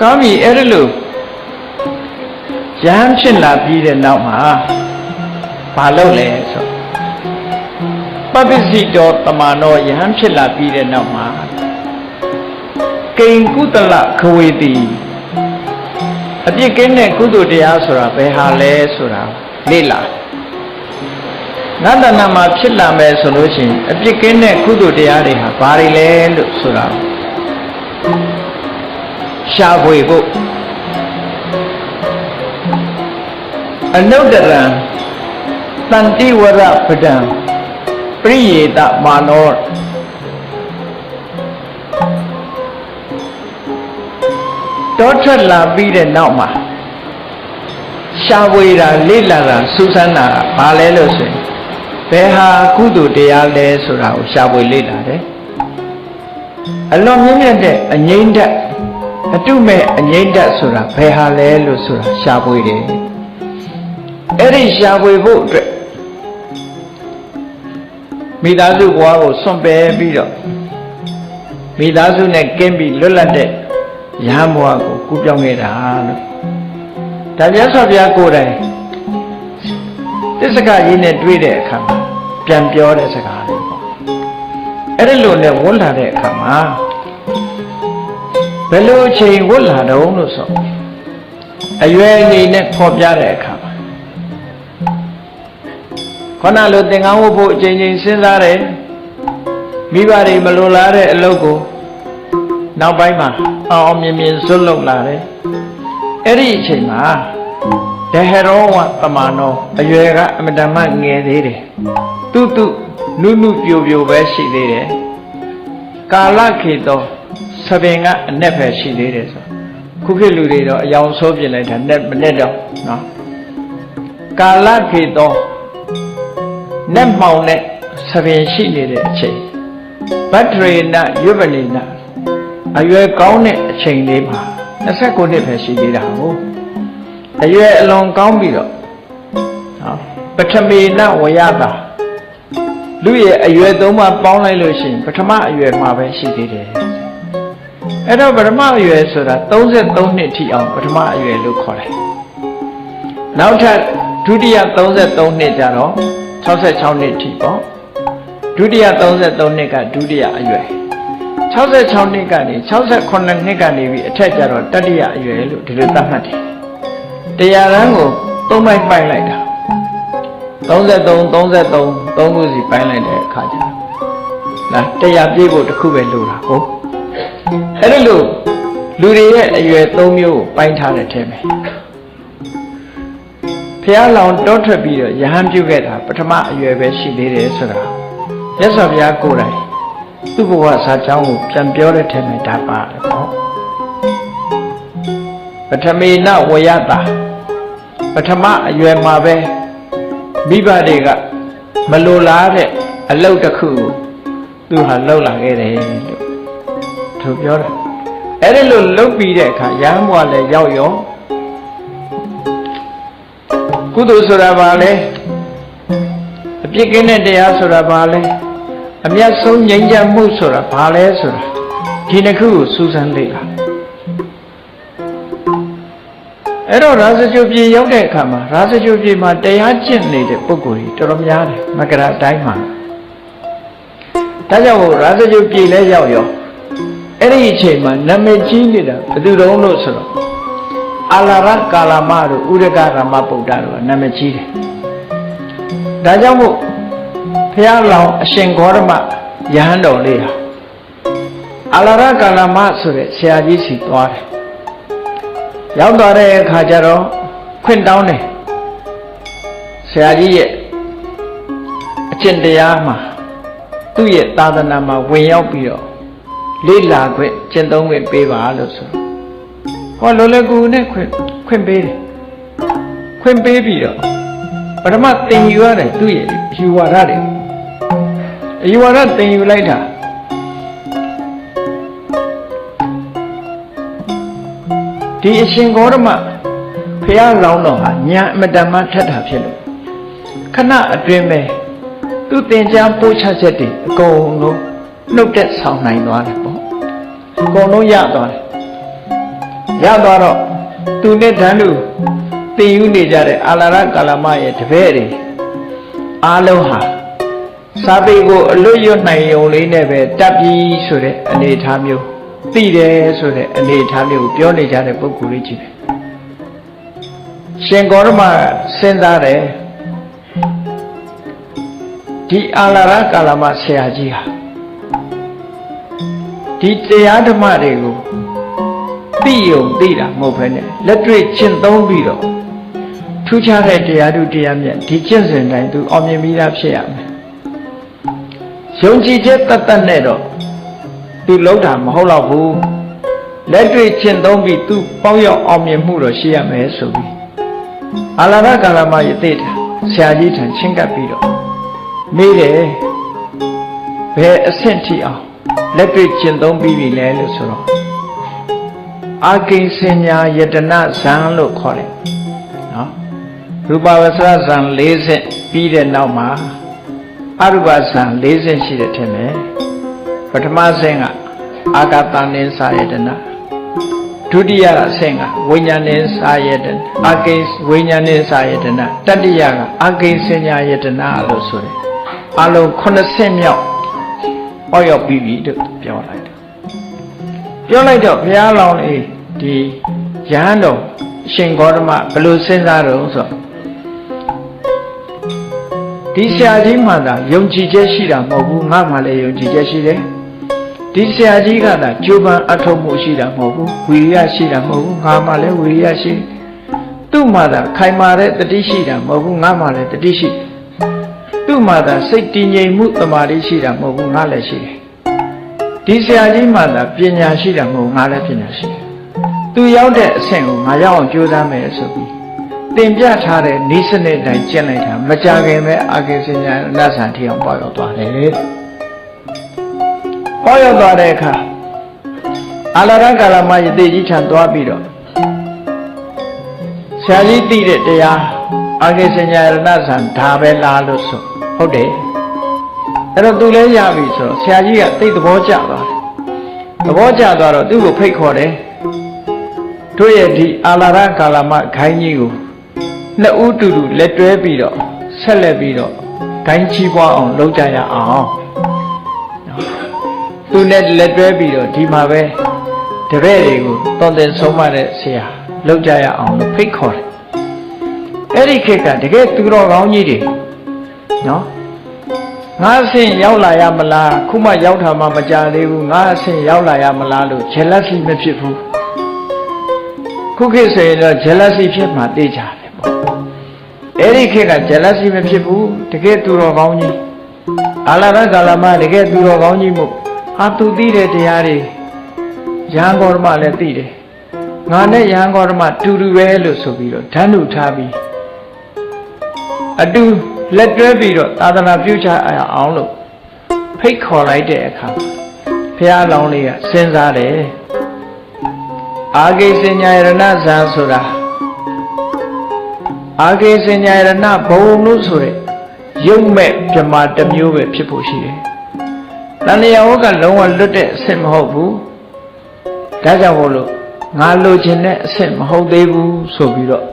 ကောင်းပြီအဲ့ဒါလို့ရဟန်းဖြစ်လာပြီးတဲ့နောက်မှာဘာလုပ်လဲဆိုပပ္ပစီတော်တမန်တော်ယဟန်ဖြစ်လာပြီးတဲ့နောက်မှာကိင်ကုသလခဝေတိအပြစ်ကင်းတဲ့ကုသိုလ်တရားဆိုတာဘယ်ဟာလဲဆိုတာလေ့လာနတ်တဏမှာဖြစ်လာမယ်ဆိုလို့ရှိရင်အပြစ်ကင်းတဲ့ကုသိုလ်တရားတွေဟာဘာတွေလဲလို့ဆိုတာ ရှားဖွေဖို့အနုတ္တရံတန်တိဝရပဒံပရိယေတမာနောတောထွက်လာပြီးတဲ့နောက်မှာရှားဝေတာလေ့လာတာစူးစမ်းတာဘာလဲလို့ဆိုရင်ဘယ်ဟာကုသိုလ်တရားလဲဆိုတာကိုရှားဝေလေ့လာတယ်အလွန်မြင့်မြတ်တဲ့အငိမ့်တက် အတုမဲ့အငိမ့်တက်ဆိုတာဘယ်ဟာလဲလို့ဆိုတာရှားဝေတယ်အဲ့ဒီရှားဝေဖို့အတွက်မိသားစုဘဝကိုစွန့်ပယ်ပြီးတော့မိသားစုနဲ့ကင်းပြီးလွတ်လပ်တဲ့ရဟန်းဘဝကိုကူးပြောင်းခဲ့တာလို့ဒါမြတ်စွာဘုရားကိုယ်တိုင်တစ္ဆကကြီးနဲ့တွေ့တဲ့အခါမှာပြန်ပြောတဲ့စကားလေးပေါ့အဲ့ဒီလိုနဲ့ဝတ်လာတဲ့အခါမှာ ဘယ်လိုအချိန်ဝတ်လာတော့လို့ဆိုအရွယ်အနေနဲ့ဖော်ပြတဲ့အခါမှာခဏလိုသင်္ကန်းဝတ်ဖို့အချိန်ချင်းစဉ်းစားတယ်မိဘတွေမလိုလားတဲ့အလုပ်ကိုနောက်ပိုင်းမှာအောင်အောင်မြင်မြင်စွတ်လုံလာတယ်အဲ့ဒီအချိန်မှာဒဟရောဝတမနောအရွယ်ကအမတမငယ်သေးတယ်တုတုနုနုပြိုပြိုပဲရှိသေးတယ်ကာလခေတော သပင်ကအ내ပဲရှိသေးတယ်ဆိုခုခေတ်လူတွေတော့အယောင်ဆိုးပြလိုက်တာနဲ့မနဲ့တော့နော်ကာလခေတောနက်မှောင်တဲ့သပင်ရှိနေတဲ့အချိန်ဗတ္တရေနရွပလိနအရွယ်ကောင်းတဲ့အချိန်လေးမှာ29နှစ်ပဲရှိသေးတာဟုတ်အရွယ်အလွန်ကောင်းပြီးတော့နော်ပထမေနဝရတာလူရဲ့အရွယ်သုံးပါပေါင်းလိုက်လို့ရှိရင်ပထမအရွယ်မှာပဲရှိသေးတယ် အဲ့တော့ပထမအရွယ်ဆိုတာ33နှစ်ထိအောင်ပထမအရွယ်လို့ခေါ်တယ်နောက်ထပ်ဒုတိယ33နှစ်ကျတော့66နှစ်ထိပေါ့ဒုတိယ33နှစ်ကဒုတိယအရွယ်66နှစ်ကနေ68နှစ်ကနေပြီးအထက်ကျတော့တတိယအရွယ်လို့ဒီလိုသတ်မှတ်တယ်တရားရန်ကိုသုံးပိုင်းပိုင်းလိုက်တာ33 33 3ခုစီပိုင်းလိုက်တဲ့အခါကျတော့လားတရားပြည့်ဖို့တစ်ခုပဲလိုတာဟုတ် အဲ့ဒါလို့လူတွေရဲ့အရွယ်၃မျိုးကိုပိုင်းထားတဲ့ထဲမှာဖះလောင်တောထွက်ပြီးတော့ယဟန်ပြုတ်ခဲ့တာပထမအရွယ်ပဲရှိသေးတယ်ဆိုတာမြတ်စွာဘုရားကိုယ်တိုင်သူ့ဘဝစာကြောင်းကိုပြန်ပြောတဲ့ထဲမှာဒါပါတယ်ပေါ့ပထမေနဝယတာပထမအရွယ်မှာပဲမိဘတွေကမလိုလားတဲ့အလုပ်တစ်ခုကိုသူဟာလှုပ်လာခဲ့တယ်လို့ သူပြောတာအဲ့ဒီလိုလှုပ်ပြီးတဲ့အခါရဟန်းဘဝလည်းရောက်ရောကုသိုလ်ဆိုတာဘာလဲအပြစ်ကင်းတဲ့တရားဆိုတာဘာလဲအမျက်ဆုံးငြိမ်းချမ်းမှုဆိုတာဘာလဲဆိုတာဒီနှစ်ခုကိုစူးစမ်းလေ့လာအဲ့တော့ရာဇဂုပြေရောက်တဲ့အခါမှာရာဇဂုပြေမှာတရားကျင့်နေတဲ့ပုဂ္ဂိုလ်ကြီးတော်တော်များတယ်မကရာတိုင်းမှာဒါကြောင့်ရာဇဂုပြေလဲရောက်ရော အဲ့ဒီအချိန်မှာနာမည်ကြီးနေတာဘယ်သူတုံးလို့ဆိုတော့အာလာရကာလမတို့ဥရကရမဗုဒ္ဓတို့ကနာမည်ကြီးတယ်ဒါကြောင့်မို့ဖះလောင်အရှင်ဂေါရမယဟန်တော်လေးဟာအာလာရကာလမဆိုတဲ့ဆရာကြီးစီသွားတယ်ရောက်သွားတဲ့အခါကျတော့ခွင့်တောင်းတယ်ဆရာကြီးရဲ့အကျင့်တရားမှာသူ့ရဲ့သာသနာမှာဝင်ရောက်ပြီးတော့ လေ့လာခွင့်ကျင့်သုံးခွင့်ပေးပါလို့ဆိုဟောလောလကူနဲ့ခွင့်ခွင့်ပေးတယ်ခွင့်ပေးပြီးတော့ပထမသင်ယူရတယ်သူ့ရဲ့ယူဝါဒတွေအယူဝါဒသင်ယူလိုက်တာဒီအရှင်ဂေါရမဖះလောင်းတော်ဟာညာအမတန်မှထက်တာဖြစ်လို့ခဏအတွင်းပဲသူသင်ကြားပို့ချချက်တွေအကုန်လုံးနှုတ်သက်ဆောင်နိုင်သွားတယ်ပေါ့ အကုန်လုံးရသွားတယ်ရသွားတော့သူနဲ့တန်းလူသင်ယူနေကြတဲ့အာလာရကာလမရဲ့တပည့်တွေအားလုံးဟာစာပေကိုအလွတ်ရွတ်နိုင်ုံလေးနဲ့ပဲတပ်ပြီးဆိုတဲ့အနေအထားမျိုးသိတယ်ဆိုတဲ့အနေအထားမျိုးကိုပြောနေကြတဲ့ပုဂ္ဂိုလ်လေးကြီးပဲရှင်ဂေါရမစဉ်းစားတယ်ဒီအာလာရကာလမဆရာကြီးဟာ ဒီတရားဓမ္မတွေကိုသိယုံသိတာမဟုတ်ဘဲနဲ့လက်တွေ့ကျင့်သုံးပြီးတော့ထူးခြားတဲ့တရားသူတရားမြတ်ဒီကျင့်စဉ်တိုင်းသူအောင်မြင်ပြီးသားဖြစ်ရမယ်ယုံကြည်ချက်တတ်တတ်နဲ့တော့သူလုံးတာမဟုတ်တော့ဘူးလက်တွေ့ကျင့်သုံးပြီးသူပေါက်ရောက်အောင်မြင်မှုတော့ရှိရမယ်ဆိုပြီးအာလာရကာလမယသိတာဆရာကြီးထံချင်းကပ်ပြီးတော့မေးတယ်ဘယ်အဆင့်ထိအောင် လက်တွေ့ကျင့်သုံးပြီးပြီလဲလို့ဆိုတော့အာကိဉ္စညာယတနာဇံလို့ခေါ်တယ်နော်ရူပဝဆရဇံ၄ဆင့်ပြီးတဲ့နောက်မှာအရူပဇံ၄ဆင့်ရှိတယ်ထင်တယ်ပထမဆင့်ကအာဂတန်နိစာယတနာဒုတိယကဆင့်ကဝိညာဉ်နိစာယတနာအာကိဉ္ဝိညာဉ်နိစာယတနာတတိယကအာကိဉ္စညာယတနာလို့ဆိုတယ်အလုံး9ဆင့်မြောက် ဟောရောက်ပြီးပြီလို့ပြောလိုက်တယ်ပြောလိုက်တော့ဘုရားလောင်းလေးဒီရဟန်းတော်ရှင်ဂေါတမဘယ်လိုစဉ်းစားတော့ဆိုဒီဆရာကြီးမှသာယုံကြည်ချက်ရှိတာမဟုတ်ဘူးငါမှလည်းယုံကြည်ချက်ရှိတယ်ဒီဆရာကြီးကသာကြိုးပမ်းအထောက်မှုရှိတာမဟုတ်ဘူးဝီရိယရှိတာမဟုတ်ဘူးငါမှလည်းဝီရိယရှိသူ့မှသာခိုင်မာတဲ့တတိရှိတာမဟုတ်ဘူးငါမှလည်းတတိရှိ သူ့မှသာစိတ်တည်ငြိမ်မှုတမာတိရှိတာမဟုတ်ဘူးငါလည်းရှိတယ်ဒီဆရာကြီးမှသာပညာရှိတာမဟုတ်ငါလည်းပညာရှိတယ်သူရောက်တဲ့အဆင့်ကိုငါရောက်အောင်ကြိုးစားမယ်ဆိုပြီးတင်ပြထားတဲ့ဤစနစ်တိုင်းကျင့်လိုက်တာမကြခင်ပဲအာကိစညာနတ်ဆန်ထီအောင်ပေါ်ရောက်သွားတယ်ပေါ်ရောက်သွားတဲ့အခါအာလရကာလမယတိကြီးထံသွားပြီးတော့ဆရာကြီးသိတဲ့တရားအာကိစညာရဏဆန်ဒါပဲလားလို့ဆို ဟုတ်တယ်အဲ့တော့သူလည်းရပြီဆိုတော့ဆရာကြီးကသိသဘောကျသွားတယ်သဘောကျသွားတော့သူ့ကိုဖိတ်ခေါ်တယ်တို့ရဲ့ဒီအာလာရကာလမခိုင်းကြီးကိုနှစ်ဦးတူတူလက်တွဲပြီးတော့ဆက်လက်ပြီးတော့ဂိုင်းချီးပွားအောင်လုပ်ကြရအောင်သူနဲ့လက်တွဲပြီးတော့ဒီမှာပဲတပည့်တွေကိုတောင်းတင်ဆုံးမတဲ့ဆရာလုပ်ကြရအောင်လို့ဖိတ်ခေါ်တယ်အဲ့ဒီခေတ်ကတကယ်သူတော်ကောင်းကြီးတွေ နော်ငါအဆင့်ရောက်လာရမလားခုမှရောက်တာမှမကြသေးဘူးငါအဆင့်ရောက်လာရမလားလို့ jealousy မဖြစ်ဘူးခုခေတ်ဆိုရင်တော့ jealousy ဖြစ်မှသိကြတယ်ပေါ့အဲ့ဒီခေတ်က jealousy မဖြစ်ဘူးတကယ်သူတော်ကောင်းကြီးအာလာရကာလမတကယ်သူတော်ကောင်းကြီးမို့ဟာသူသိတဲ့တရားတွေရဟန်းဂေါရမလည်းသိတယ်ငါနဲ့ရဟန်းဂေါရမတူတူပဲလို့ဆိုပြီးတော့ဓာတ်နုထားပြီးအတူ လက်တွဲပြီးတော့သာသနာပြုချအောင်လို့ဖိတ်ခေါ်လိုက်တဲ့အခါဘုရားလောင်းလေးကစဉ်းစားတယ်အာဂိစဉ္ညာရဏဇံဆိုတာအာဂိစဉ္ညာရဏဘုံလို့ဆိုတဲ့ရုပ်မဲ့ပြမတစ်မျိုးပဲဖြစ်ဖို့ရှိတယ်။တဏှာဝကလုံးဝလွတ်တဲ့အဆင့်မဟုတ်ဘူး။ဒါကြောင့်မို့လို့ငါလိုချင်တဲ့အဆင့်မဟုတ်သေးဘူးဆိုပြီးတော့